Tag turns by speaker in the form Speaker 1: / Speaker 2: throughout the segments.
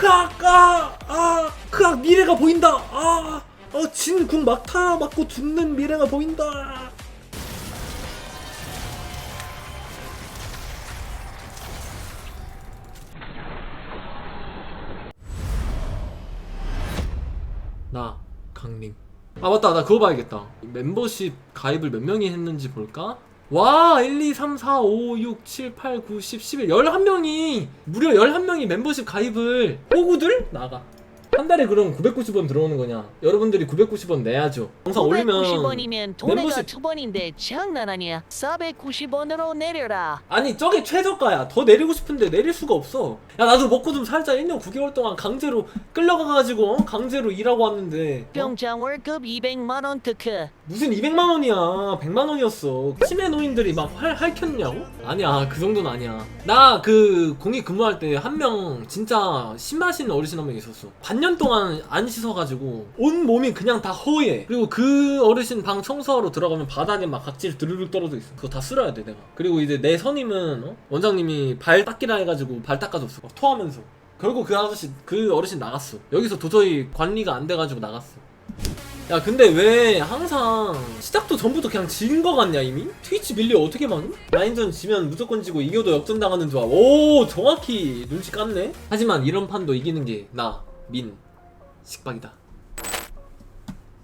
Speaker 1: 크악 아 아 크악 미래가 보인다. 아 어, 막타 맞고 죽는 미래가 보인다. 나 강림. 아 맞다. 나 그거 봐야겠다. 멤버십 가입을 몇 명이 했는지 볼까? 와 1, 2, 3, 4, 5, 6, 7, 8, 9, 10, 11 11명이 무려 11명이 멤버십 가입을 호구들? 나가. 한 달에 그럼 990원 들어오는 거냐? 여러분들이 990원 내야죠. 영상 올리면
Speaker 2: 990원이면 돈에가
Speaker 1: 멤버십-
Speaker 2: 두 번인데 장난 아니야. 490원으로 내려라.
Speaker 1: 아니 저게 최저가야. 더 내리고 싶은데 내릴 수가 없어. 야 나도 먹고 좀 살자. 1년 9개월 동안 강제로 끌려가가지고 어? 강제로 일하고 왔는데 어?
Speaker 2: 병장 월급 200만원 특크
Speaker 1: 무슨 200만 원이야. 100만 원이었어. 치매 노인들이 막 활, 할켰냐고? 아니야 그 정도는 아니야. 나 그 공익 근무할 때 한 명 진짜 신마신 어르신 한 명 있었어. 반년 동안 안 씻어가지고 온 몸이 그냥 다 허해. 그리고 그 어르신 방 청소하러 들어가면 바닥에 막 각질 드르륵 떨어져 있어. 그거 다 쓸어야 돼 내가. 그리고 이제 내 선임은 어? 원장님이 발 닦기라 해가지고 발 닦아줬어. 막 토하면서. 결국 그 아저씨 그 어르신 나갔어. 여기서 도저히 관리가 안 돼가지고 나갔어 야 근데 왜 항상 시작도 전부터 그냥 진 거 같냐 이미? 트위치 밀리 어떻게 막음? 라인전 지면 무조건 지고 이겨도 역전당하는 조합 오 정확히 눈치 깠네 하지만 이런 판도 이기는 게 나 민 식박이다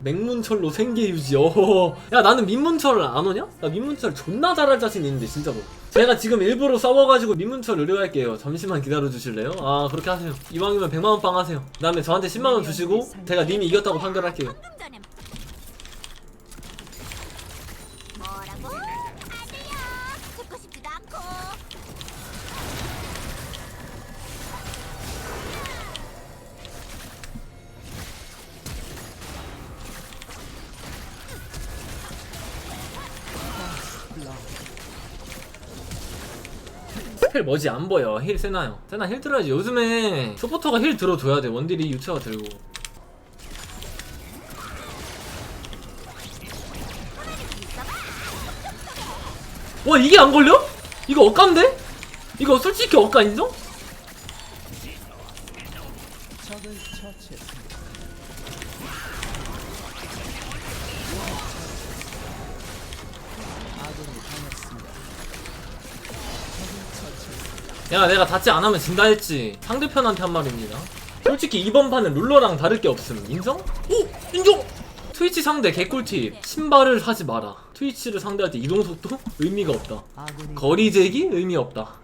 Speaker 1: 맹문철로 생계 유지 어 야 나는 민문철 안 오냐? 나 민문철 존나 잘할 자신 있는데 진짜로 제가 지금 일부러 싸워가지고 민문철 의뢰할게요. 잠시만 기다려 주실래요? 아 그렇게 하세요. 이왕이면 100만 원 빵 하세요. 그 다음에 저한테 10만 원 주시고 제가 님이 이겼다고 판결할게요 스펠 뭐지 안 보여 힐 세나요 세나 힐 들어야지 요즘에 서포터가 힐 들어줘야 돼 원딜이 유체가 들고 와 이게 안 걸려? 이거 억간데? 이거 솔직히 억가 인정? 야 내가 닿지 않으면 진다 했지 상대편한테 한 말입니다 솔직히 이번 판은 룰러랑 다를 게 없음 인정? 오! 인정! 트위치 상대 개꿀팁 신발을 사지 마라 트위치를 상대할 때 이동속도? 의미가 없다 거리 제기? 의미 없다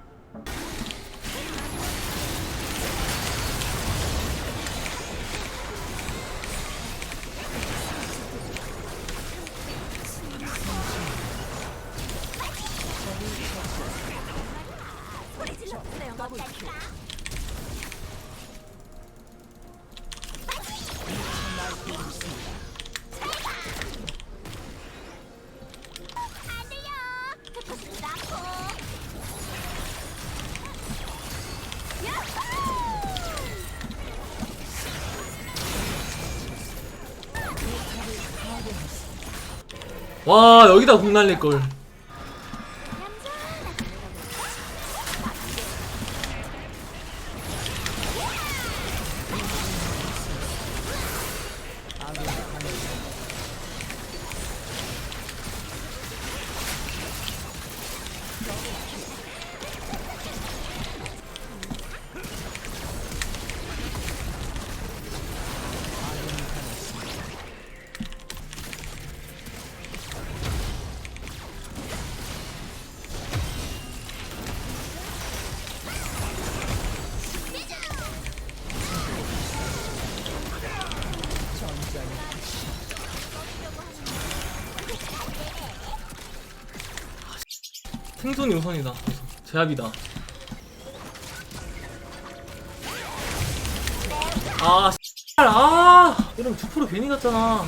Speaker 3: 다
Speaker 1: 공 날릴걸 생존이 우선이다. 제압이다. 아 아 이러면 2% 괜히 갔잖아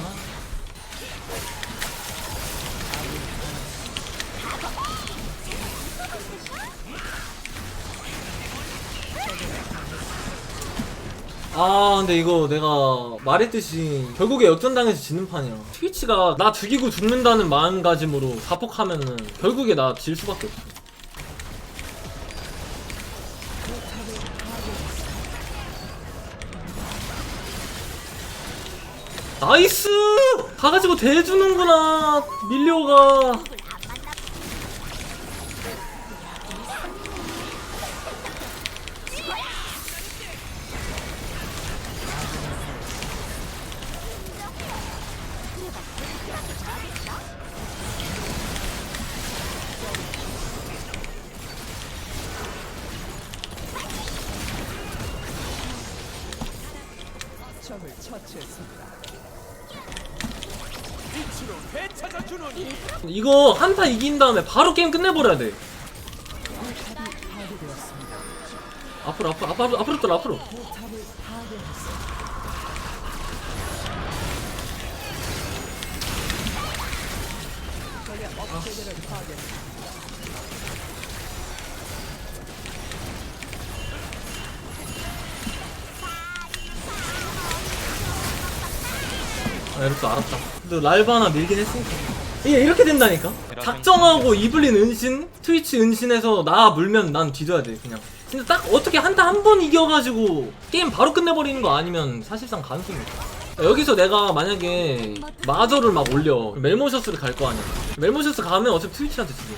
Speaker 1: 아 근데 이거 내가 말했듯이 결국에 역전당해서 지는 판이야. 트위치가 나 죽이고 죽는다는 마음가짐으로 자폭하면은 결국에 나 질 수밖에 없어. 나이스! 가가지고 대주는구나 밀려가. 이거 한타 이긴 다음에 바로 게임 끝내버려야 돼. 앞으로 앞으로 앞으로 앞으로 떨어 앞으로. 아 이럴 줄 알았다. 근데 랄바 하나 밀긴 했으니까 이게 이렇게 된다니까. 작정하고 이블린 은신 트위치 은신에서 나 물면 난 뒤져야 돼 그냥. 진짜 딱 어떻게 한타 한 번 이겨가지고 게임 바로 끝내버리는 거 아니면 사실상 가능성이 있어 여기서 내가 만약에 마저를 막 올려. 멜모셔스를 갈 거 아니야. 멜모셔스 가면 어차피 트위치한테 지게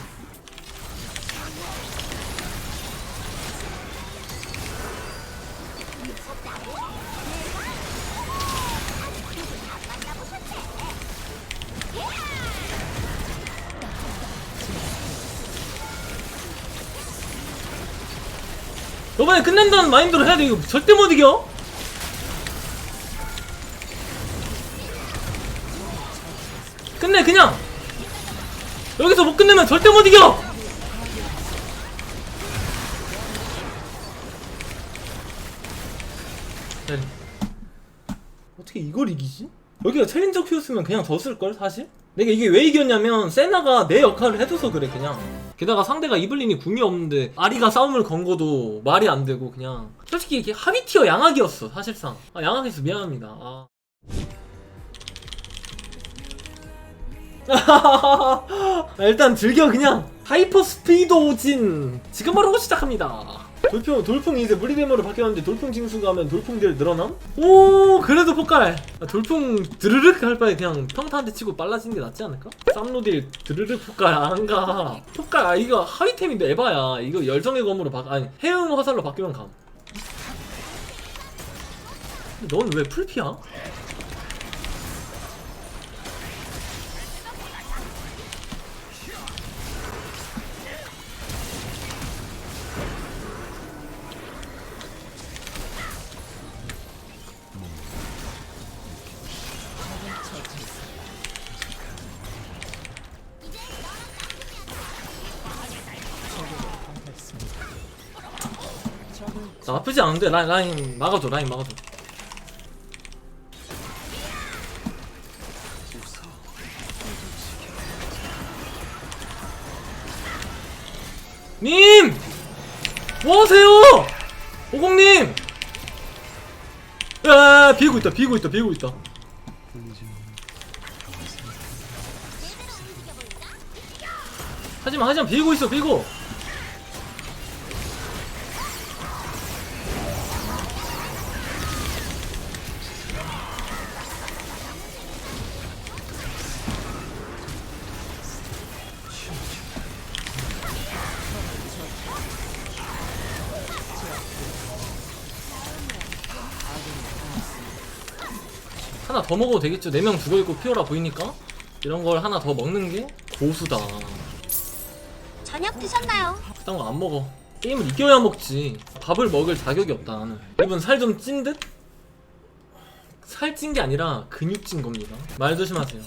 Speaker 1: 이번에 끝낸다는 마인드로 해야 돼 이거 절대 못 이겨 끝내 그냥 여기서 못 끝내면 절대 못 이겨 네. 어떻게 이걸 이기지? 여기가 챌린저 큐였으면 그냥 졌을걸 사실? 내가 이게 왜 이겼냐면 세나가 내 역할을 해줘서 그래 그냥 게다가 상대가 이블린이 궁이 없는데 아리가 싸움을 건 거도 말이 안 되고 그냥 솔직히 이게 하위 티어 양악이었어 사실상. 아 양악해서 미안합니다. 아. 아, 일단 즐겨 그냥. 하이퍼 스피드 오진 지금 바로 시작합니다 돌풍 돌풍이 이제 무리대모로 바뀌었는데 돌풍 징수 가면 돌풍들 늘어남? 오 그래도 폭갈 아, 돌풍 드르륵 할 바에 그냥 평타한테 치고 빨라지는 게 낫지 않을까? 쌈노딜 드르륵 폭갈 안가 폭갈 아 이거 하위템인데 에바야 이거 열정의 검으로 바 아니 해응 화살로 바뀌면 감 넌 왜 풀피야? 나쁘지 않은데 라인, 라인 막아줘 라인 막아줘 님! 뭐하세요? 오공님! 야 비고 있다 비고 있다 비고 있다 하지마 하지마 비고 있어 비고 하나 더 먹어도 되겠죠? 4명 죽어있고 피오라 보이니까? 이런 걸 하나 더 먹는 게 고수다.
Speaker 3: 저녁 드셨나요?
Speaker 1: 그딴 거 안 먹어. 게임을 이겨야 먹지. 밥을 먹을 자격이 없다 나는. 이분 살 좀 찐 듯? 살 찐 게 아니라 근육 찐 겁니다. 말 조심하세요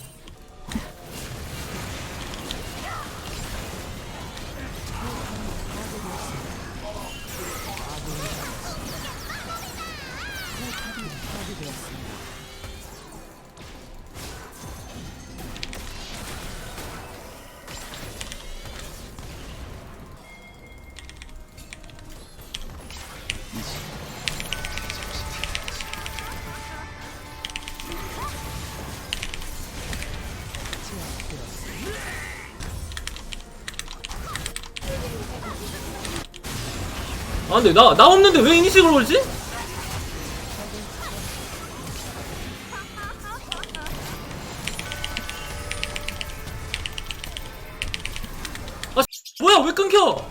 Speaker 1: 근데 나, 나 없는데 왜 이니식으로 올지? 아, 뭐야, 왜 끊겨?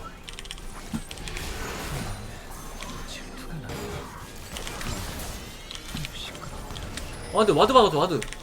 Speaker 1: 아, 근데 와드 박아줘, 와드.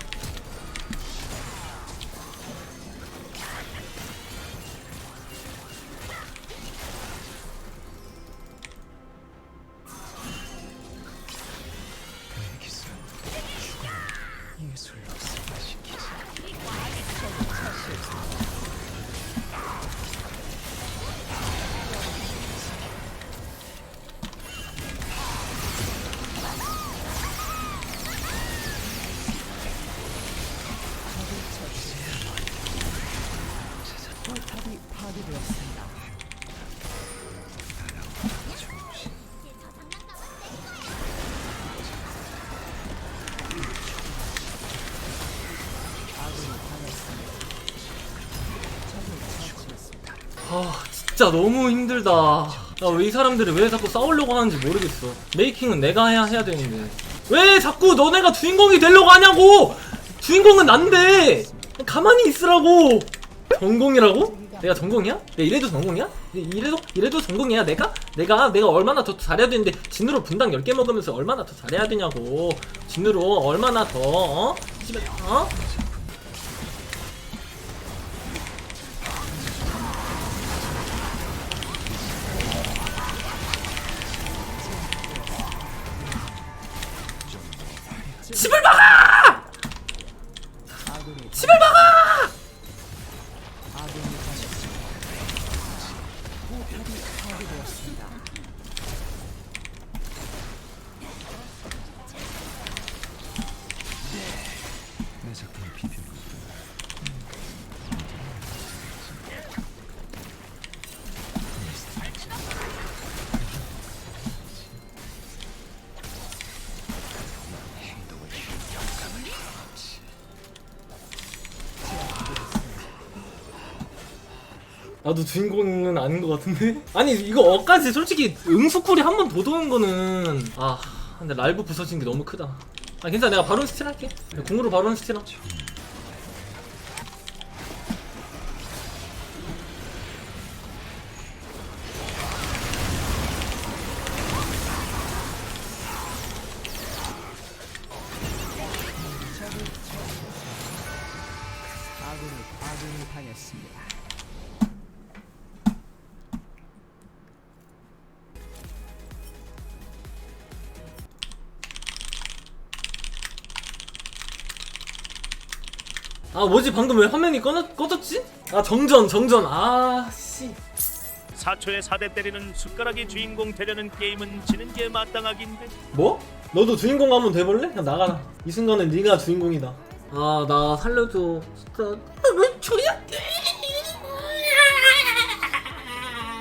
Speaker 1: 진짜 너무 힘들다 나 왜 이 사람들이 왜 자꾸 싸우려고 하는지 모르겠어 메이킹은 내가 해야 해야 되는데 왜 자꾸 너네가 주인공이 되려고 하냐고 주인공은 난데 가만히 있으라고 전공이라고? 내가 전공이야? 내가 이래도 전공이야? 이래도 이래도 전공이야 내가? 내가 내가 얼마나 더 잘해야 되는데 진으로 분당 10개 먹으면서 얼마나 더 잘해야 되냐고 진으로 얼마나 더 어? 어? 집을 막아! 나도 주인공은 아닌 것 같은데? 아니 이거 어까지 솔직히 응수쿨이 한번더 도는 거는 아 근데 라이브 부서진 게 너무 크다. 아 괜찮아. 내가 바론 스틸 할게. 궁으로 바론 스틸 할게 아 뭐지? 방금 왜 화면이 꺼, 꺼졌지? 아 정전 정전. 아씨.
Speaker 4: 4초에 4대 때리는 숟가락이 주인공 되려는 게임은 지는 게 마땅하긴데.
Speaker 1: 뭐? 너도 주인공 한번 돼볼래? 그냥 나가라. 이 순간은 네가 주인공이다. 아 나 살려줘. 진짜. 왜 줘야 돼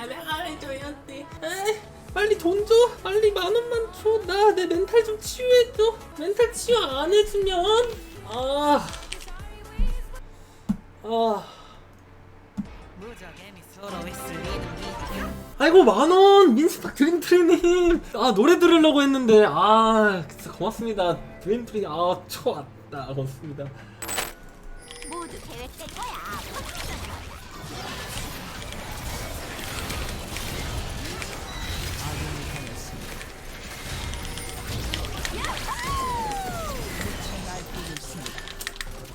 Speaker 1: 내가 왜 줘야 돼 에이, 빨리 돈 줘. 빨리 만 원만 줘 나 내 멘탈 좀 치유해줘. 멘탈 치유 안 해주면. 아 아. 아이고 만원! 민스탁 드림트리님! 아 노래 들으려고 했는데 아 진짜 고맙습니다. 드림트리 아 좋았다. 고맙습니다.
Speaker 3: 모두 계획된 거야.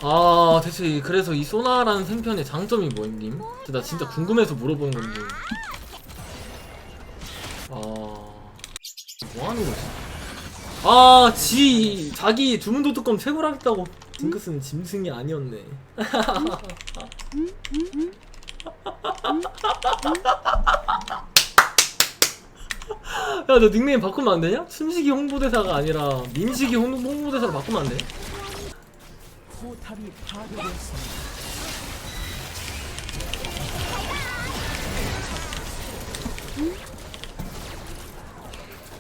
Speaker 1: 아 대체 그래서 이 소나라는 생편의 장점이 뭐임? 나 진짜 궁금해서 물어보는 건데 아 뭐하는 거지? 아지 자기 주문도특검 채굴하겠다고 징크스는 짐승이 아니었네 야너 닉네임 바꾸면 안 되냐? 숨식이 홍보대사가 아니라 민식이 홍, 홍보대사로 바꾸면 안 돼?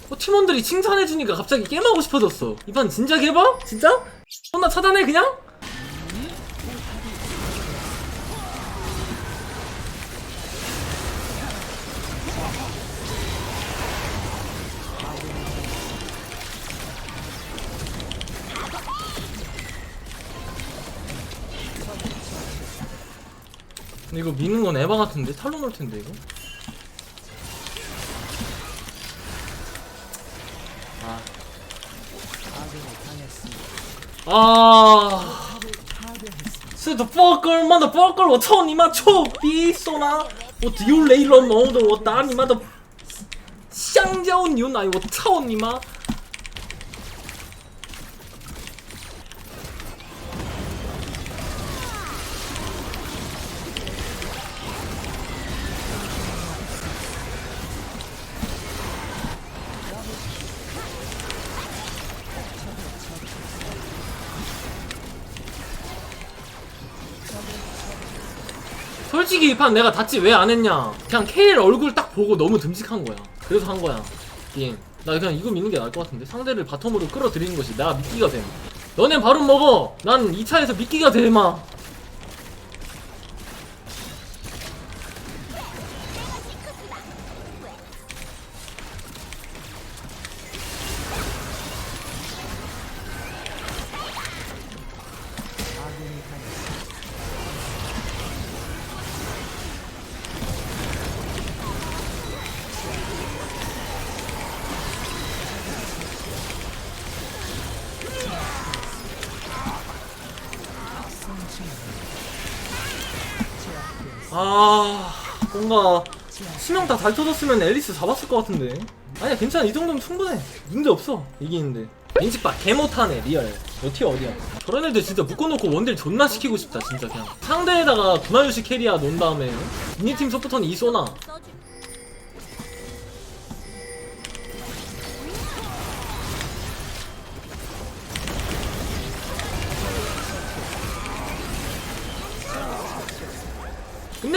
Speaker 1: 어, 팀원들이 칭찬해주니까 갑자기 게임하고 싶어졌어. 이판 진짜 개봐? 진짜? 존나 차단해 그냥? 이거 미는 건 에바 같은데 탈로 넣을 텐데 이거. 아. 아. 是的 fucker 妈的 fucker 我操你妈臭逼送啦！我丢雷龙龙的，我打你妈的香蕉牛奶，我操你妈！ 솔직히 이 판 내가 닷지 왜 안 했냐. 그냥 케일 얼굴 딱 보고 너무 듬직한 거야. 그래서 한 거야. 게임 나 그냥 이거 믿는 게 나을 것 같은데. 상대를 바텀으로 끌어들이는 것이 내가 미끼가 됨 너네 바로 먹어. 난 2차에서 미끼가 돼마 아 뭔가 수명 다잘 터졌으면 앨리스 잡았을 것 같은데. 아니야 괜찮아. 이 정도면 충분해. 문제 없어 이기는데. 인식봐 개 못하네 리얼. 너티 어디야? 저런 애들 진짜 묶어놓고 원딜 존나 시키고 싶다 진짜 그냥. 상대에다가 구나유시 캐리아 놓은 다음에. 미니팀 소프터는 이 쏘나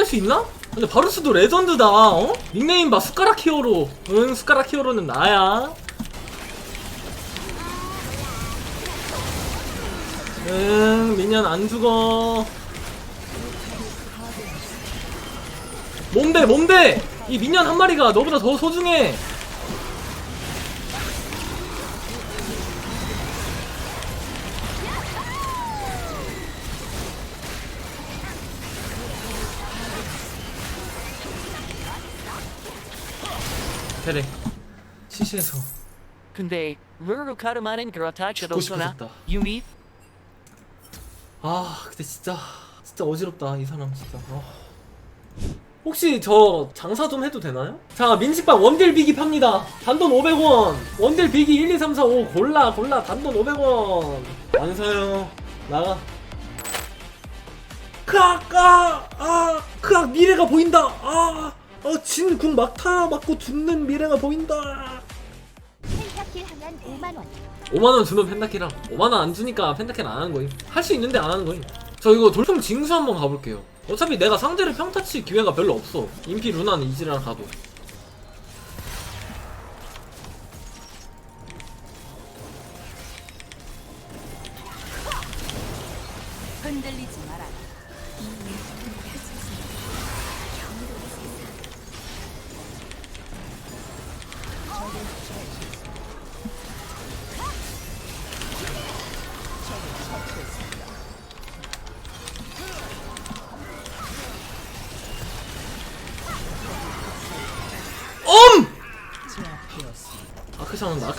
Speaker 1: 끝낼 수 있나? 근데 바루스도 레전드다 어? 닉네임 봐 숟가락 히어로. 응 숟가락 히어로는 나야. 응 미년 안 죽어. 몸대 몸대! 이 미년 한 마리가 너보다 더 소중해 테레. 시시해서.
Speaker 2: 근데 루루 카르마는 그렇다 쳐도
Speaker 1: 죽고? 싶어졌다.
Speaker 2: 유미?
Speaker 1: 아 근데 진짜 진짜 어지럽다 이 사람 진짜. 아. 혹시 저 장사 좀 해도 되나요? 자 민식빵 원딜 비기 팝니다. 단돈 500원. 원딜 비기 1, 2, 3, 4, 5 골라 골라. 단돈 500원. 안 사요. 나가. 크악! 아아 크악! 미래가 보인다! 아 진 궁 막타 맞고 죽는 미래가 보인다.
Speaker 3: 펜타킬 하면 5만 원.
Speaker 1: 5만원 주면 펜타키랑 5만원 안 주니까 펜타키는 안 하는 거임. 할 수 있는데 안 하는 거임. 저 이거 돌풍 징수 한번 가볼게요. 어차피 내가 상대를 평타치 기회가 별로 없어. 인피 루나는 이지랑 가도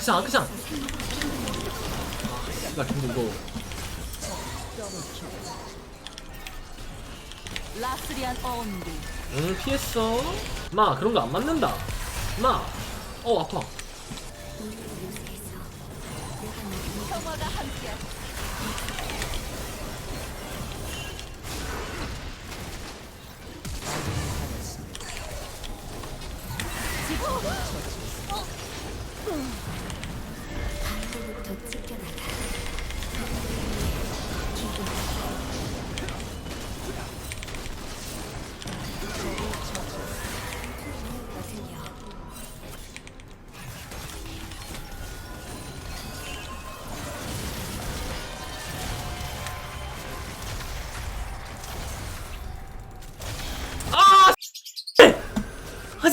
Speaker 1: 아크샹 아크샹 아 근데 이거.
Speaker 3: 라스리안
Speaker 1: 응 피했어. 마 그런 거 안 맞는다. 마어 아파.
Speaker 3: 평화가 함께
Speaker 1: 하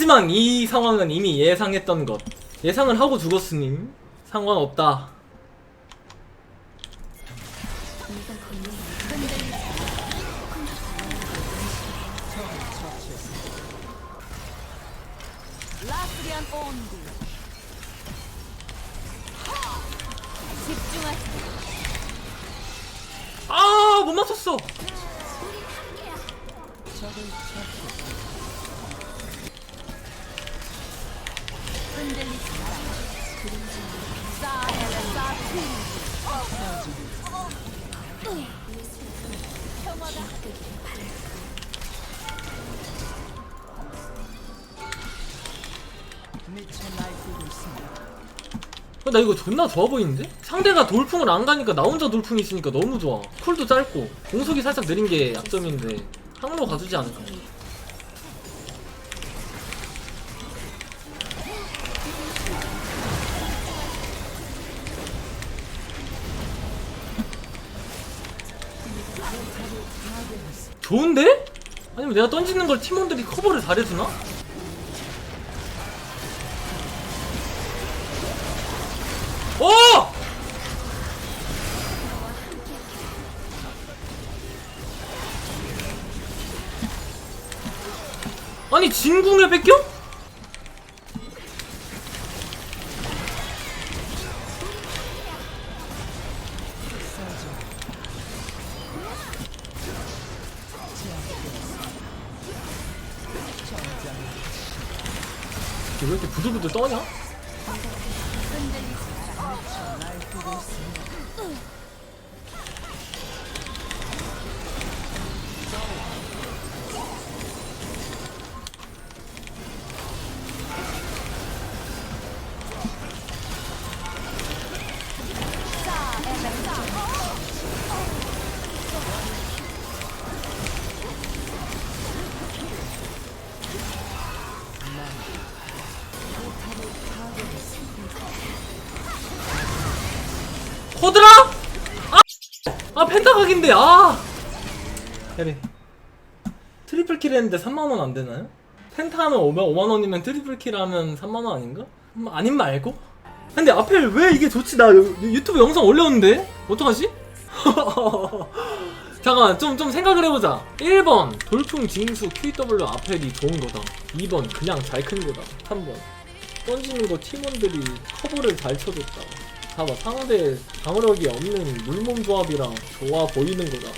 Speaker 1: 지만 이 상황은 이미 예상했던 것. 예상을 하고 죽었으니 상관없다 나 이거 존나 좋아 보이는데? 상대가 돌풍을 안 가니까 나 혼자 돌풍이 있으니까 너무 좋아. 쿨도 짧고 공속이 살짝 느린 게 약점인데 항로 가주지 않을까? 좋은데? 아니면 내가 던지는 걸 팀원들이 커버를 잘해주나? 어! 아니 진궁에 뺏겨? 떠냐? 아 펜타각인데 아! 그래 트리플 킬 했는데 3만원 안 되나요? 펜타 하면 5만, 5만원이면 트리플 킬 하면 3만원 아닌가? 음, 아님 말고? 근데 앞에 왜 이게 좋지? 나 유- 유튜브 영상 올렸는데? 어떡하지? 잠깐만 좀, 좀 생각을 해보자 1번 돌풍 징수 QW 아펠이 좋은 거다 2번 그냥 잘 큰 거다 3번 던지는 거 팀원들이 커버를 잘 쳐줬다. 봐봐 상대 방어력이 없는 물몸 조합이랑 좋아 보이는 거다.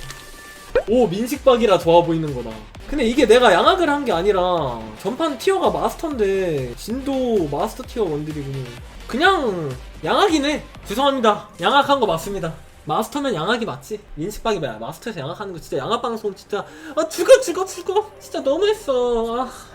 Speaker 1: 오 민식박이라 좋아 보이는 거다. 근데 이게 내가 양악을 한 게 아니라 전판 티어가 마스터인데 진도 마스터 티어 원딜이군요. 그냥 양악이네. 죄송합니다. 양악한 거 맞습니다. 마스터면 양악이 맞지. 민식박이 뭐야? 마스터에서 양악하는 거 진짜 양악 방송 진짜 아 죽어 죽어 죽어 진짜 너무했어. 아.